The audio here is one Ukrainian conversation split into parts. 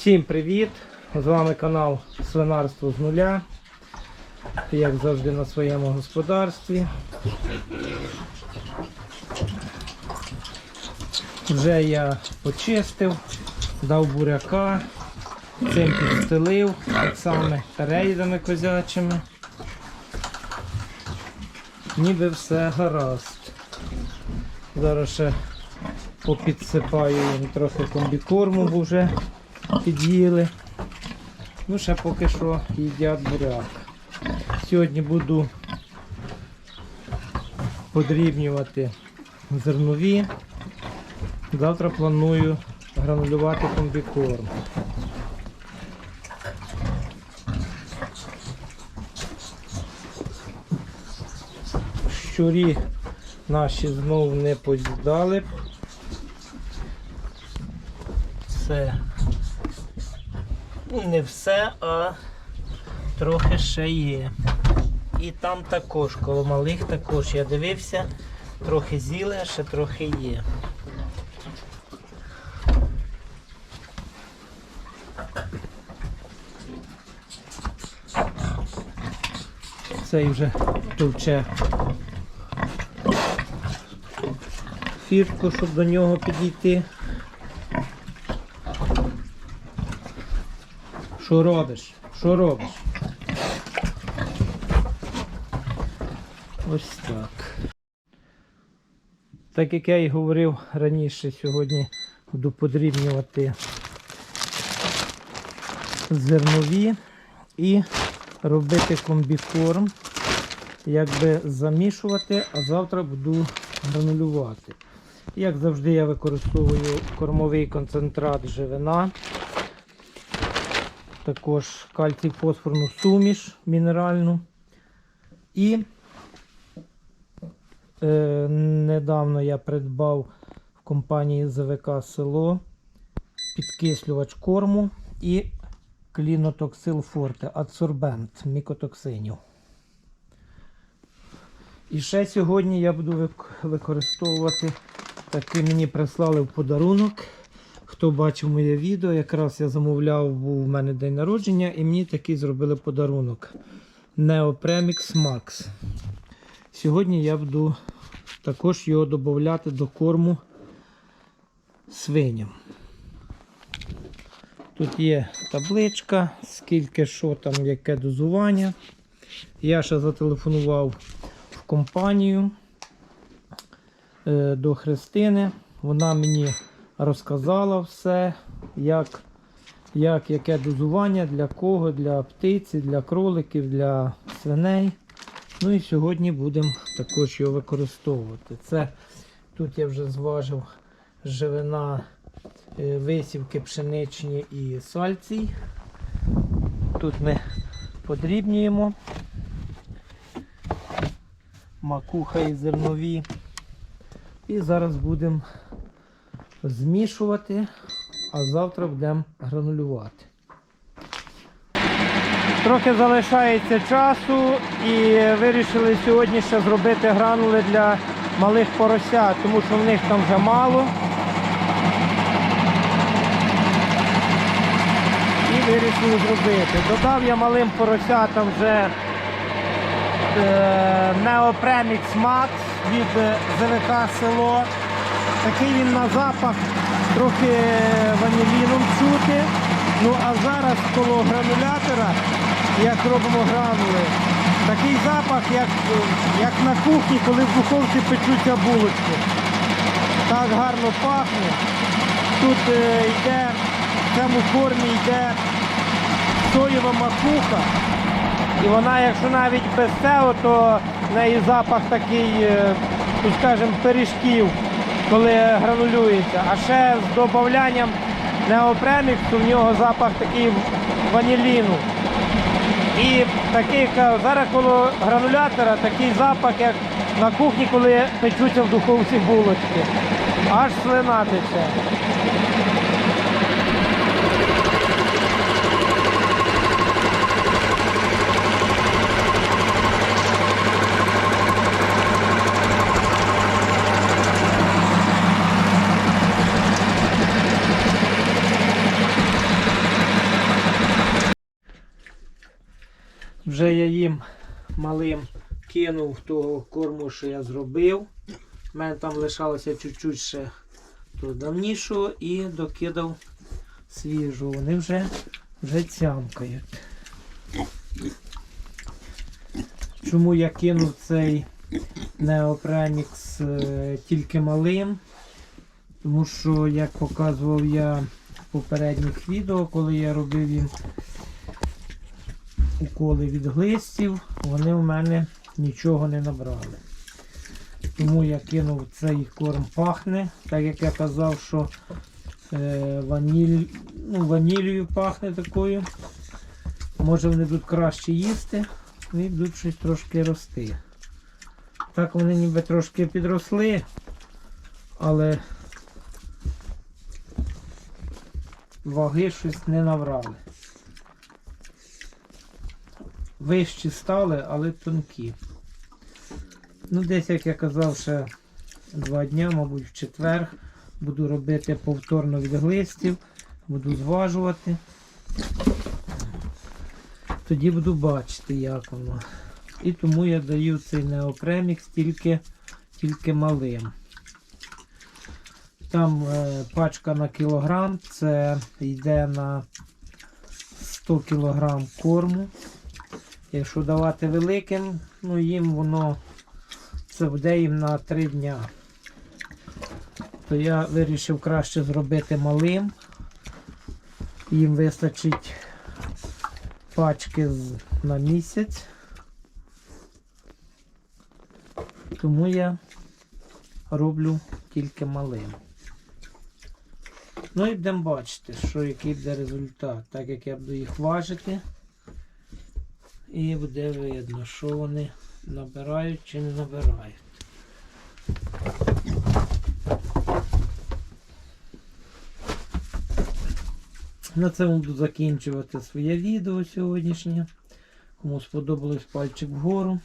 Всім привіт! З вами канал Свинарство з нуля. Як завжди на своєму господарстві. Вже я почистив, дав буряка, цим підстелив, так само рейдами козячими. Ніби все гаразд. Зараз ще попідсипаю їм трохи комбікорму, вже під'їли. Ну, ще поки що їдять буряк. Сьогодні буду подрібнювати зернові. Завтра планую гранулювати комбікорм. Щурі наші знову не поз'їдали. Все. Ну, не все, а трохи ще є. І там також, коло малих також я дивився, трохи а ще трохи є. Цей вже товче фіртку, щоб до нього підійти. Що робиш? Що робиш? Ось так. Так як я і говорив раніше, сьогодні буду подрібнювати зернові і робити комбікорм, якби замішувати, а завтра буду гранулювати. Як завжди, я використовую кормовий концентрат живина також кальцій фосфорну суміш мінеральну. І е, недавно я придбав в компанії ЗВК село підкислювач корму і клінотоксил форте, адсорбент мікотоксинів. І ще сьогодні я буду використовувати такий мені прислали в подарунок. Хто бачив моє відео, якраз я замовляв, був у мене день народження, і мені такий зробили подарунок. Neopremix Max. Сьогодні я буду також його додати до корму свиням. Тут є табличка, скільки що там, яке дозування. Я ще зателефонував в компанію е, до Христини. Вона мені розказала все, як, як, яке дозування, для кого, для птиці, для кроликів, для свиней. Ну і сьогодні будемо також його використовувати. Це тут я вже зважив живина е, висівки пшеничні і сальцій. Тут ми подрібнюємо макуха і зернові. І зараз будемо змішувати, а завтра будемо гранулювати. Трохи залишається часу і вирішили сьогодні ще зробити гранули для малих поросят, тому що в них там вже мало. І вирішили зробити. Додав я малим поросятам вже е, Neopremix Max від ЗВК село. Такий він на запах трохи ваніліном чути. Ну а зараз коло гранулятора, як робимо гранули, такий запах, як, як на кухні, коли в духовці печуться булочки. Так гарно пахне. Тут е, йде, в цьому формі йде соєва макуха. І вона, якщо навіть без цього, то в неї запах такий, е, ну скажімо, пиріжків, коли гранулюється. А ще з додаванням неопреміксу в нього запах такий ваніліну. І такий, зараз коло гранулятора такий запах, як на кухні, коли печуться в духовці булочки. Аж слина тече. Вже я їм малим кинув того корму, що я зробив. У мене там лишалося чуть-чуть ще того давнішого і докидав свіжого. Вони вже, вже цямкають. Чому я кинув цей Неопренікс е, тільки малим? Тому що, як показував я в попередніх відео, коли я робив їм уколи від глистів, вони в мене нічого не набрали. Тому я кинув цей корм пахне, так як я казав, що е, ваніль, ну, ванілію пахне такою. Може вони будуть краще їсти і будуть щось трошки рости. Так вони ніби трошки підросли, але ваги щось не набрали. Вищі стали, але тонкі. Ну, десь, як я казав, ще два дня, мабуть, в четвер буду робити повторно від глистів, буду зважувати. Тоді буду бачити, як воно. І тому я даю цей неопремікс тільки, тільки малим. Там е, пачка на кілограм, це йде на 100 кілограм корму. Якщо давати великим, ну їм воно це буде їм на 3 дня. То я вирішив краще зробити малим. Їм вистачить пачки на місяць. Тому я роблю тільки малим. Ну і будемо бачити, що який буде результат. Так як я буду їх важити. І буде видно, що вони набирають чи не набирають. На цьому буду закінчувати своє відео сьогоднішнє. Кому сподобалось пальчик вгору.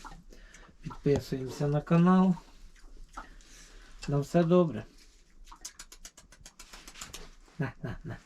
Підписуємося на канал. На все добре. На, на, на.